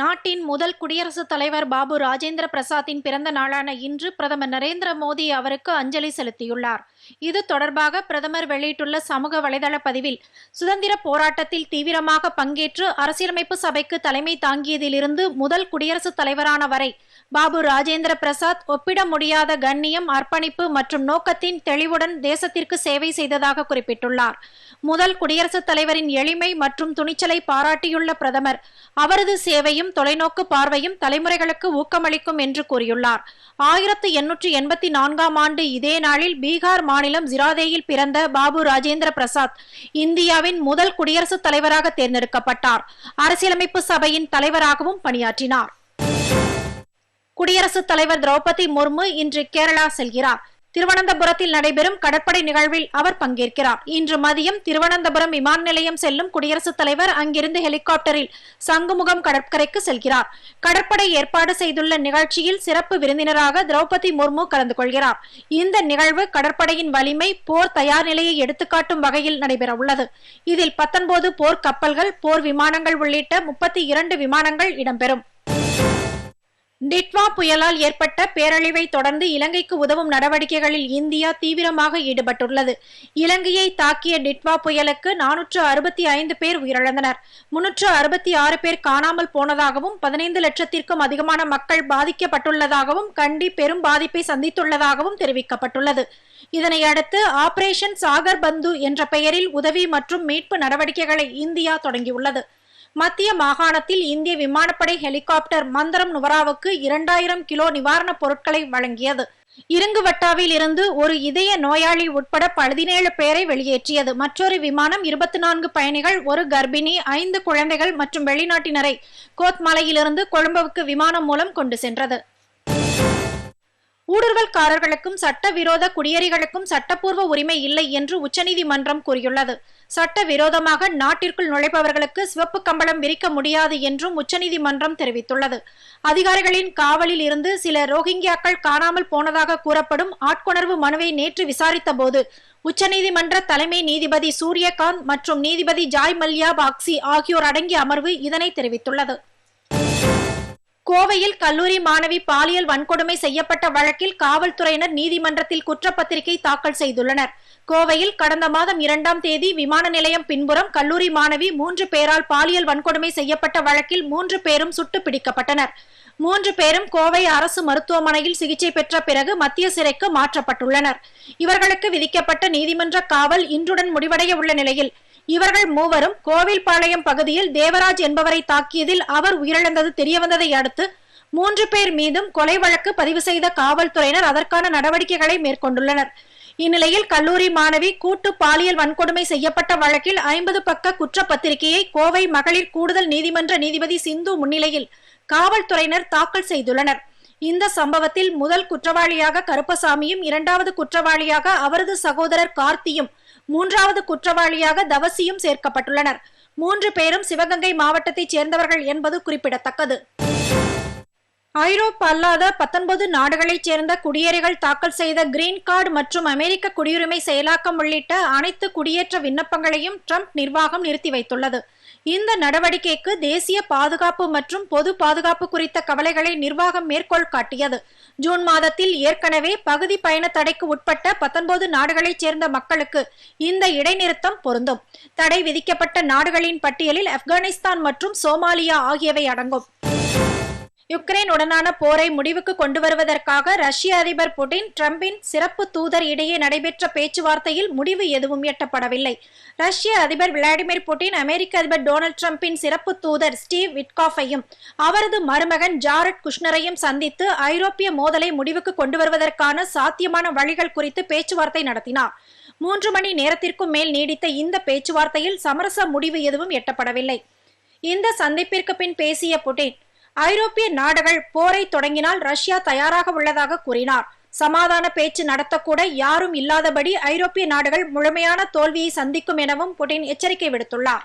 நாட்டின் முதல் குடியரசுத் தலைவர் பாபு ராஜேந்திர பிரசாத்தின் பிறந்த நாளான இன்று பிரதமர் நரேந்திர மோடி அவருக்கு அஞ்சலி செலுத்தியுள்ளார். இது தொடர்பாக பிரதமர் வெளியிட்டுள்ள சமூக வலைதள பதிவில் சுதந்திர போராட்டத்தில் தீவிரமாக பங்கேற்று அரசியலமைப்பு சபைக்கு தலைமை தாங்கியதிலிருந்து முதல் குடியரசுத் தலைவரான வரை பாபு ராஜேந்திர பிரசாத் ஒப்பிட முடியாத கண்ணியம் அர்ப்பணிப்பு மற்றும் நோக்கத்தின் தெளிவுடன் தேசத்திற்கு சேவை செய்ததாக குறிப்பிட்டுள்ளார். முதல் குடியரசுத் தலைவரின் எளிமை மற்றும் துணிச்சலை பாராட்டியுள்ள பிரதமர் அவரது சேவையும் தொலைநோக்கு பார்வையும் தலைமுறைகளுக்கு ஊக்கமளிக்கும் என்று கூறியுள்ளார். ஆயிரத்து எண்ணூற்றி எண்பத்தி நான்காம் ஆண்டு இதே நாளில் பீகார் மாநிலம் ஜிராதேயில் பிறந்த பாபு ராஜேந்திர பிரசாத் இந்தியாவின் முதல் குடியரசுத் தலைவராக தேர்ந்தெடுக்கப்பட்டார். அரசியலமைப்பு சபையின் தலைவராகவும் பணியாற்றினார். குடியரசுத் தலைவர் திரௌபதி முர்மு இன்று கேரளா செல்கிறார். திருவனந்தபுரத்தில் நடைபெறும் கடற்படை நிகழ்வில் அவர் பங்கேற்கிறார். இன்று மதியம் திருவனந்தபுரம் விமான நிலையம் செல்லும் குடியரசுத் தலைவர் அங்கிருந்து ஹெலிகாப்டரில் சங்குமுகம் கடற்கரைக்கு செல்கிறார். கடற்படை ஏற்பாடு செய்துள்ள நிகழ்ச்சியில் சிறப்பு விருந்தினராக திரௌபதி முர்மு கலந்து கொள்கிறார். இந்த நிகழ்வு கடற்படையின் வலிமை போர் தயார் நிலையை எடுத்துக்காட்டும் வகையில் நடைபெற உள்ளது இதில் பத்தொன்பது போர் கப்பல்கள் போர் விமானங்கள் உள்ளிட்ட முப்பத்தி இரண்டு விமானங்கள் இடம்பெறும். டிட்வா புயலால் ஏற்பட்ட பேரழிவை தொடர்ந்து இலங்கைக்கு உதவும் நடவடிக்கைகளில் இந்தியா தீவிரமாக ஈடுபட்டுள்ளது. இலங்கையை தாக்கிய டிட்வா புயலுக்கு நானூற்று அறுபத்தி ஐந்து பேர் உயிரிழந்தனர். முன்னூற்று அறுபத்தி ஆறு பேர் காணாமல் போனதாகவும் பதினைந்து லட்சத்திற்கும் அதிகமான மக்கள் பாதிக்கப்பட்டுள்ளதாகவும் கண்டி பெரும் பாதிப்பை சந்தித்துள்ளதாகவும் தெரிவிக்கப்பட்டுள்ளது. இதனையடுத்து ஆபரேஷன் சாகர் பந்து என்ற பெயரில் உதவி மற்றும் மீட்பு நடவடிக்கைகளை இந்தியா தொடங்கியுள்ளது. மத்திய மாகாணத்தில் இந்திய விமானப்படை ஹெலிகாப்டர் மந்தரம் நுவராவுக்கு இரண்டாயிரம் கிலோ நிவாரணப் பொருட்களை வழங்கியது. இருங்குவட்டாவில் இருந்து ஒரு இதய நோயாளி உட்பட பதினேழு பேரை வெளியேற்றியது. மற்றொரு விமானம் இருபத்தி நான்கு பயணிகள் ஒரு கர்ப்பிணி ஐந்து குழந்தைகள் மற்றும் வெளிநாட்டினரை கோத்மலையிலிருந்து கொழும்புவுக்கு விமானம் மூலம் கொண்டு சென்றது. ஊடுருவல்காரர்களுக்கும் சட்டவிரோத குடியேறிகளுக்கும் சட்டப்பூர்வ உரிமை இல்லை என்று உச்சநீதிமன்றம் கூறியுள்ளது. சட்டவிரோதமாக நாட்டிற்குள் நுழைப்பவர்களுக்கு சிவப்பு கம்பளம் விரிக்க முடியாது என்றும் உச்சநீதிமன்றம் தெரிவித்துள்ளது. அதிகாரிகளின் காவலில் இருந்து சில ரோஹிங்கியாக்கள் காணாமல் போனதாக கூறப்படும் ஆட்கொணர்வு மனுவை நேற்று விசாரித்த போது உச்சநீதிமன்ற தலைமை நீதிபதி சூரியகாந்த் மற்றும் நீதிபதி ஜாய் மல்யா பாக்சி ஆகியோர் அடங்கிய அமர்வு இதனை தெரிவித்துள்ளது. கோவையில் கல்லூரி மாணவி பாலியல் வன்கொடுமை செய்யப்பட்ட வழக்கில் காவல்துறையினர் நீதிமன்றத்தில் குற்றப்பத்திரிகை தாக்கல் செய்துள்ளனர். கோவையில் கடந்த மாதம் இரண்டாம் தேதி விமான நிலையம் பின்புறம் கல்லூரி மாணவி மூன்று பேரால் பாலியல் வன்கொடுமை செய்யப்பட்ட வழக்கில் மூன்று பேரும் சுட்டு பிடிக்கப்பட்டனர். மூன்று பேரும் கோவை அரசு மருத்துவமனையில் சிகிச்சை பெற்ற பிறகு மத்திய சிறைக்கு மாற்றப்பட்டுள்ளனர். இவர்களுக்கு விதிக்கப்பட்ட நீதிமன்ற காவல் இன்றுடன் முடிவடைய உள்ள நிலையில் இவர்கள் மூவரும் கோவில்பாளையம் பகுதியில் தேவராஜ் என்பவரை தாக்கியதில் அவர் உயிரிழந்தது தெரியவந்ததை அடுத்து மூன்று பேர் மீதும் கொலை வழக்கு பதிவு செய்த காவல்துறையினர் அதற்கான நடவடிக்கைகளை மேற்கொண்டுள்ளனர். இந்நிலையில் கல்லூரி மாணவி கூட்டு பாலியல் வன்கொடுமை செய்யப்பட்ட வழக்கில் ஐம்பது பக்க குற்றப்பத்திரிகையை கோவை மகளிர் கூடுதல் நீதிமன்ற நீதிபதி சிந்து முன்னிலையில் காவல்துறையினர் தாக்கல் செய்துள்ளனர். இந்த சம்பவத்தில் முதல் குற்றவாளியாக கருப்பசாமியும் இரண்டாவது குற்றவாளியாக அவரது சகோதரர் கார்த்தியும் மூன்றாவது குற்றவாளியாக தவசியும் சேர்க்கப்பட்டுள்ளனர். மூன்று பேரும் சிவகங்கை மாவட்டத்தைச் சேர்ந்தவர்கள் என்பது குறிப்பிடத்தக்கது. ஐரோப்பா அல்லாத பத்தொன்பது நாடுகளைச் சேர்ந்த குடியேறிகள் தாக்கல் செய்த கிரீன் கார்டு மற்றும் அமெரிக்க குடியுரிமை செயலாக்கம் உள்ளிட்ட அனைத்து குடியேற்ற விண்ணப்பங்களையும் ட்ரம்ப் நிர்வாகம் நிறுத்தி வைத்துள்ளது. இந்த நடவடிக்கைக்கு தேசிய பாதுகாப்பு மற்றும் பொது பாதுகாப்பு குறித்த கவலைகளை நிர்வாகம் மேற்கோள் காட்டியது. ஜூன் மாதத்தில் ஏற்கனவே பகுதி பயண தடைக்கு உட்பட்ட பத்தொன்பது நாடுகளைச் சேர்ந்த மக்களுக்கு இந்த இடைநிறுத்தம் பொருந்தும். தடை விதிக்கப்பட்ட நாடுகளின் பட்டியலில் ஆப்கானிஸ்தான் மற்றும் சோமாலியா ஆகியவை அடங்கும். யுக்ரைன் உடனான போரை முடிவுக்கு கொண்டு வருவதற்காக ரஷ்ய அதிபர் புட்டின் டிரம்பின் சிறப்பு தூதர் இடையே நடைபெற்ற பேச்சுவார்த்தையில் முடிவு எதுவும் எட்டப்படவில்லை. ரஷ்ய அதிபர் விளாடிமிர் புட்டின் அமெரிக்க அதிபர் டொனால்டு டிரம்பின் சிறப்பு தூதர் ஸ்டீவ் விட்காஃபையும் அவரது மருமகன் ஜாரட் குஷ்னரையும் சந்தித்து ஐரோப்பிய மோதலை முடிவுக்கு கொண்டு வருவதற்கான சாத்தியமான வழிகள் குறித்து பேச்சுவார்த்தை நடத்தினார். மூன்று மணி நேரத்திற்கும் மேல் நீடித்த இந்த பேச்சுவார்த்தையில் சமரச முடிவு எதுவும் எட்டப்படவில்லை. இந்த சந்திப்பிற்கு பின் பேசிய புட்டின் ஐரோப்பிய நாடுகள் போரை தொடங்கினால் ரஷ்யா தயாராக உள்ளதாக கூறினார். சமாதான பேச்சு நடத்தக்கூட யாரும் இல்லாதபடி ஐரோப்பிய நாடுகள் முழுமையான தோல்வியை சந்திக்கும் எனவும் புடின் எச்சரிக்கை விடுத்துள்ளார்.